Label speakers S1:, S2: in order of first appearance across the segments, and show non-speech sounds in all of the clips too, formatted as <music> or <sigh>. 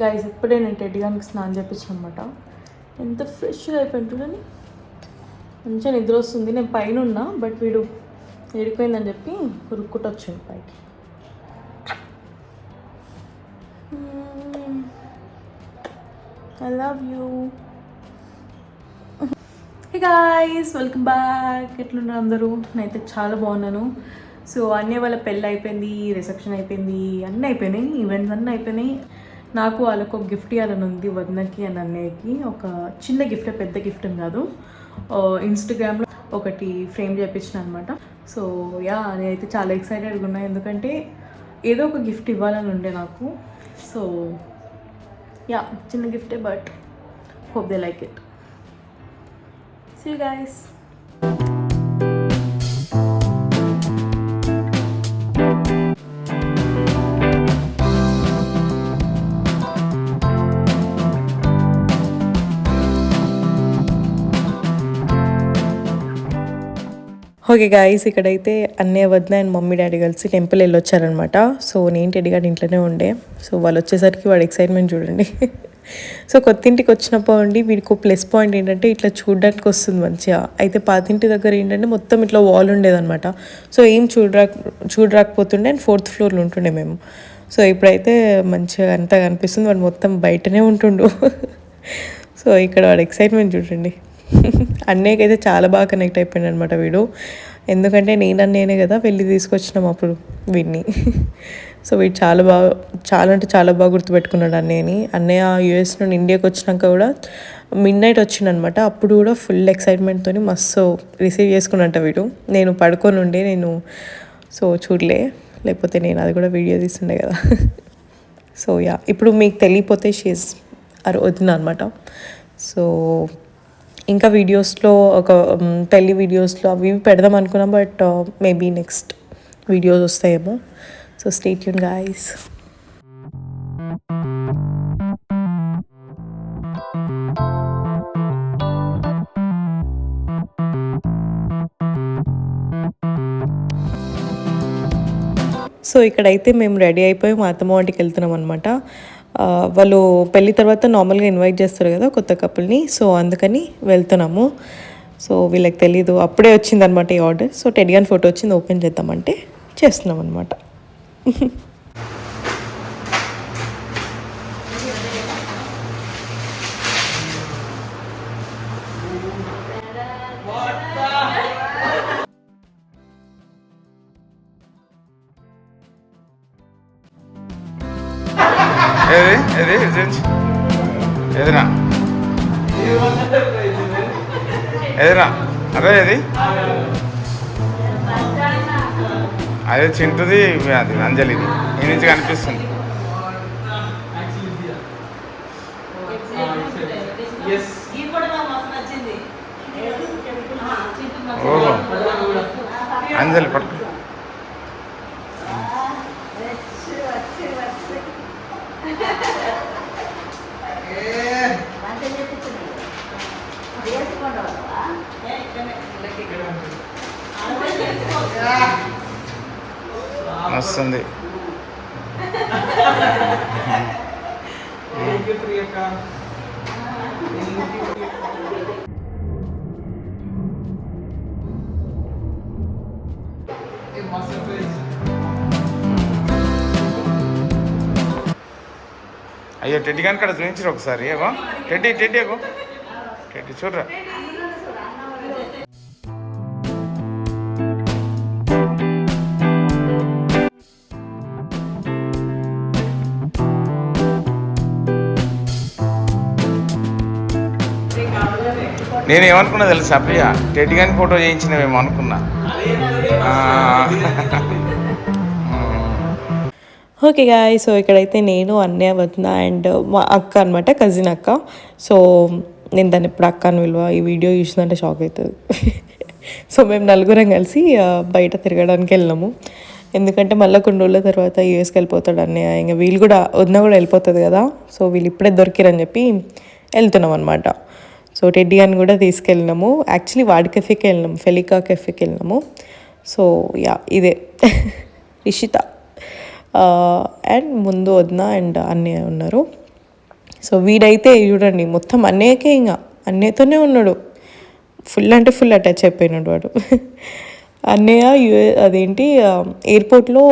S1: Guys ఇప్పుడే నేను టెడ్డిగానికి స్నానం చేయించాను అనమాట ఎంత ఫ్రెష్గా అయిపోయింది చూడండి. మంచిగా నిద్ర వస్తుంది. నేను పైన ఉన్నా బట్ వీడు ఏడిపోయిందని చెప్పి ఉరుక్కుంటూ వచ్చాడు పైకి I love you hey guys welcome back ఎట్లున్నారు అందరూ? నేనైతే చాలా బాగున్నాను. సో అన్నీ వాళ్ళ పెళ్ళి అయిపోయింది రిసెప్షన్ అయిపోయింది అన్నీ అయిపోయినాయి ఈవెంట్స్ అన్నీ అయిపోయినాయి. నాకు వాళ్ళకు ఒక గిఫ్ట్ ఇవ్వాలని ఉంది వదినకి అని అన్నయ్యకి. ఒక చిన్న గిఫ్ట్ పెద్ద గిఫ్ట్ కాదు. ఇన్స్టాగ్రామ్లో ఒకటి ఫ్రేమ్ చేయించిన అనమాట సో యా నేనైతే చాలా ఎక్సైటెడ్గా ఉన్నా. ఎందుకంటే ఏదో ఒక గిఫ్ట్ ఇవ్వాలని ఉండే నాకు. సో యా చిన్న గిఫ్టే but hope they like it see guys okay guys ఇక్కడైతే అన్నయ్య వదిన అండ్ మమ్మీ డాడీ కలిసి టెంపుల్ వెళ్ళొచ్చారనమాట సో నేను టెడ్డి ఇంట్లోనే ఉండే. సో వాళ్ళు వచ్చేసరికి వాడు ఎక్సైట్మెంట్ చూడండి. <laughs> సో కొత్త ఇంటికి వచ్చినప్పుడు వీడికి ప్లస్ పాయింట్ ఏంటంటే ఇట్లా చూడడానికి వస్తుంది మంచిగా. అయితే పాతింటి దగ్గర ఏంటంటే మొత్తం ఇట్లా వాల్ ఉండేదన్నమాట. సో ఏం చూడరా చూడరాకపోతుండే అండ్ ఫోర్త్ ఫ్లోర్లో ఉంటుండే మేము. సో ఇప్పుడైతే మంచిగా అంతా కనిపిస్తుంది. వాడు మొత్తం బయటనే ఉంటుండు. <laughs> సో ఇక్కడ వాడు ఎక్సైట్మెంట్ చూడండి. అన్నయ్యకైతే చాలా బాగా కనెక్ట్ అయిపోయాడు అనమాట వీడు. ఎందుకంటే నేను అన్నయ్యనే కదా వెళ్ళి తీసుకొచ్చినాం అప్పుడు వీడిని. సో వీడు చాలా బాగా చాలా అంటే చాలా బాగా గుర్తుపెట్టుకున్నాడు అన్నయ్యని. అన్నయ్య యూఎస్ నుండి ఇండియాకి వచ్చినాక కూడా మిడ్ నైట్ వచ్చిండనమాట అప్పుడు కూడా ఫుల్ ఎక్సైట్మెంట్తో మస్తు రిసీవ్ చేసుకున్నట్ట వీడు. నేను పడుకొని ఉండే నేను సో చూడలే లేకపోతే నేను అది కూడా వీడియో తీస్తుండే కదా. సో యా ఇప్పుడు మీకు తెలియపోతే షీస్ అర్ వదిన అనమాట సో ఇంకా వీడియోస్లో ఒక పెళ్ళి పెళ్ళి వీడియోస్లో అవి ఇవి పెడదాం అనుకున్నాం బట్ మేబీ నెక్స్ట్ వీడియోస్ వస్తాయేమో. సో స్టేట్ యూన్ గాయస్ సో ఇక్కడైతే మేము రెడీ అయిపోయి మా అత్తమ్మ వంటికి వెళ్తున్నాం అనమాట వాళ్ళు పెళ్ళి తర్వాత నార్మల్గా ఇన్వైట్ చేస్తారు కదా కొత్త కపుల్ని సో అందుకని వెళ్తున్నాము. సో వీళ్ళకి తెలీదు. అప్పుడే వచ్చిందనమాట ఈ ఆర్డర్ సో టెడిగాన్ ఫోటో వచ్చింది ఓపెన్ చేద్దామంటే చేస్తున్నాం అనమాట
S2: ఏది ఏది రిజల్ట్ ఏదిరా? ఏదిరా? అరే ఏది? అదే చింటుది అది అంజలిది. ఈ నుంచి కనిపిస్తుంది. ఓహో. అంజలి పట్టు. వస్తుంది. అయ్యో టెడ్డి కానీ ఇక్కడ చూపించరు ఒకసారి. ఏమో? టెడ్డి టెడ్డి ఏగో టెడ్డి చూడరా? నేను ఏమనుకున్నా తెలుసా ప్రియ టెడ్డి గాని ఫోటో చేయించినవేమో అనుకున్నా. <laughs>
S1: ఓకే గాయ్ సో ఇక్కడైతే నేను అన్నయ్య వదిన అండ్ మా అక్క అనమాట కజిన్ అక్క. సో నేను దాన్ని ఇప్పుడు అక్క అని విలువ ఈ వీడియో చూసిందంటే షాక్ అవుతుంది. <laughs> సో మేము నలుగురం కలిసి బయట తిరగడానికి వెళ్ళాము. ఎందుకంటే మళ్ళీ కొన్ని రోజుల తర్వాత యూఎస్కి వెళ్ళిపోతాడు అన్నయ్య. ఇంకా వీళ్ళు కూడా వదిన కూడా వెళ్ళిపోతుంది కదా. సో వీళ్ళు ఇప్పుడే దొరికిరని చెప్పి వెళ్తున్నాం అనమాట సో టెడ్డీ అని కూడా తీసుకెళ్ళినాము. యాక్చువల్లీ వాడి కెఫేకి వెళ్ళినాము ఫెలికా కెఫేకి వెళ్ళినాము. సో యా ఇదే. <laughs> ఇషిత. అండ్ ముందు వదిన అండ్ అన్నయ్య ఉన్నారు. సో వీడైతే చూడండి మొత్తం అన్నయ్యకే ఇంకా అన్నయ్యతోనే ఉన్నాడు. ఫుల్ అంటే ఫుల్ అటాచ్ అయిపోయినాడు వాడు. <laughs> అన్నయ్య యుఏ అదేంటి ఎయిర్పోర్ట్లో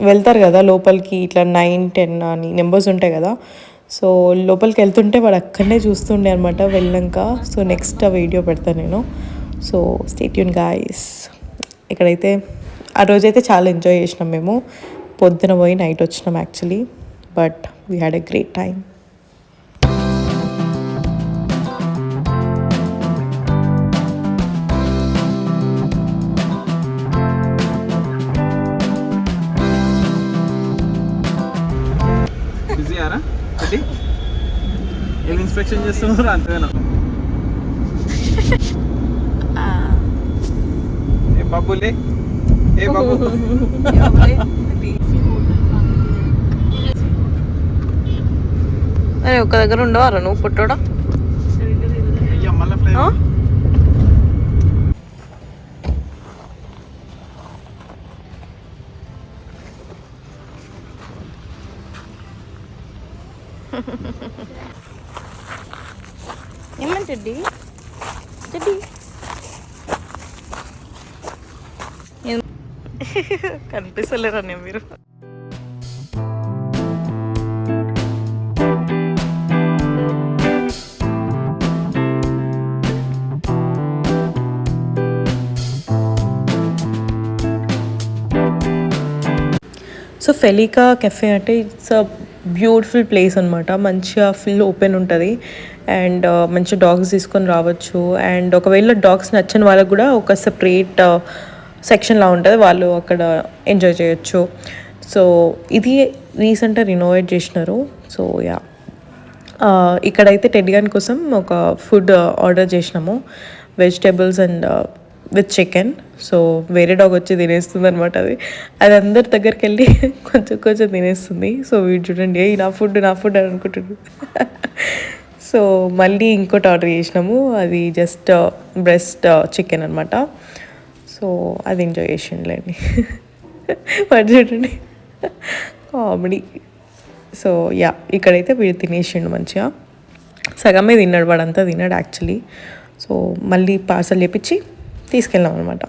S1: వెళ్తారు కదా లోపలికి ఇట్లా నైన్ టెన్ అని నెంబర్స్ ఉంటాయి కదా. సో లోపలికి వెళ్తుంటే వాడు అక్కడనే చూస్తుండే అనమాట వెళ్ళాక సో నెక్స్ట్ ఆ వీడియో పెడతాను నేను. సో స్టేట్యూన్ గాయస్ ఇక్కడైతే ఆ రోజైతే చాలా ఎంజాయ్ చేసినాం మేము. పొద్దున పోయి నైట్ వచ్చినాం actually but we had a great time
S3: ఏం ఇన్స్పెక్షన్ చేస్తున్నారు అంతేనా? ఏ బాబులే ఏ బాబు?
S1: అరే ఒక దగ్గర ఉండవారా నువ్వు పుట్టోడా?
S3: అయ్యా మళ్ళీ ఫ్లైట్
S1: ఏమని చెడ్డి చెడ్డి <laughs> కనిపిస్తలేరా నేను మీరు? సో ఫెలికా కెఫే అంటే ఇట్స్ అ బ్యూటిఫుల్ ప్లేస్ అనమాట మంచిగా ఫుల్ ఓపెన్ ఉంటుంది. అండ్ uh, మంచి డాగ్స్ తీసుకొని రావచ్చు. అండ్ ఒకవేళ డాగ్స్ నచ్చని వాళ్ళకు కూడా ఒక సపరేట్ uh, సెక్షన్లా ఉంటుంది. వాళ్ళు అక్కడ ఎంజాయ్ చేయొచ్చు. సో ఇది రీసెంట్గా రినోవేట్ చేసినారు. సో యా uh, ఇక్కడైతే టెడ్డిగాన్ కోసం ఒక ఫుడ్ ఆర్డర్ చేసినాము. Vegetables and with chicken so వేరే డాగ్ వచ్చి తినేస్తుంది అనమాట అది. అది అందరి దగ్గరికి వెళ్ళి <laughs> కొంచెం కొంచెం తినేస్తుంది. సో వీడు చూడండి ఏ నా ఫుడ్ నా ఫుడ్ అని అనుకుంటున్నాడు సో <laughs> మళ్ళీ ఇంకోటి ఆర్డర్ చేసినాము. అది జస్ట్ బ్రెస్ట్ చికెన్ అనమాట సో అది ఎంజాయ్ చేసిండులేండి. <laughs> వాడు చూడండి. కామెడీ సో యా ఇక్కడైతే వీడు తినేసిండు మంచిగా. సగమే తిన్నాడు వాడంతా తిన్నాడు యాక్చువల్లీ సో మళ్ళీ పార్సల్ చేపించి తీసుకెళ్ళాం అనమాట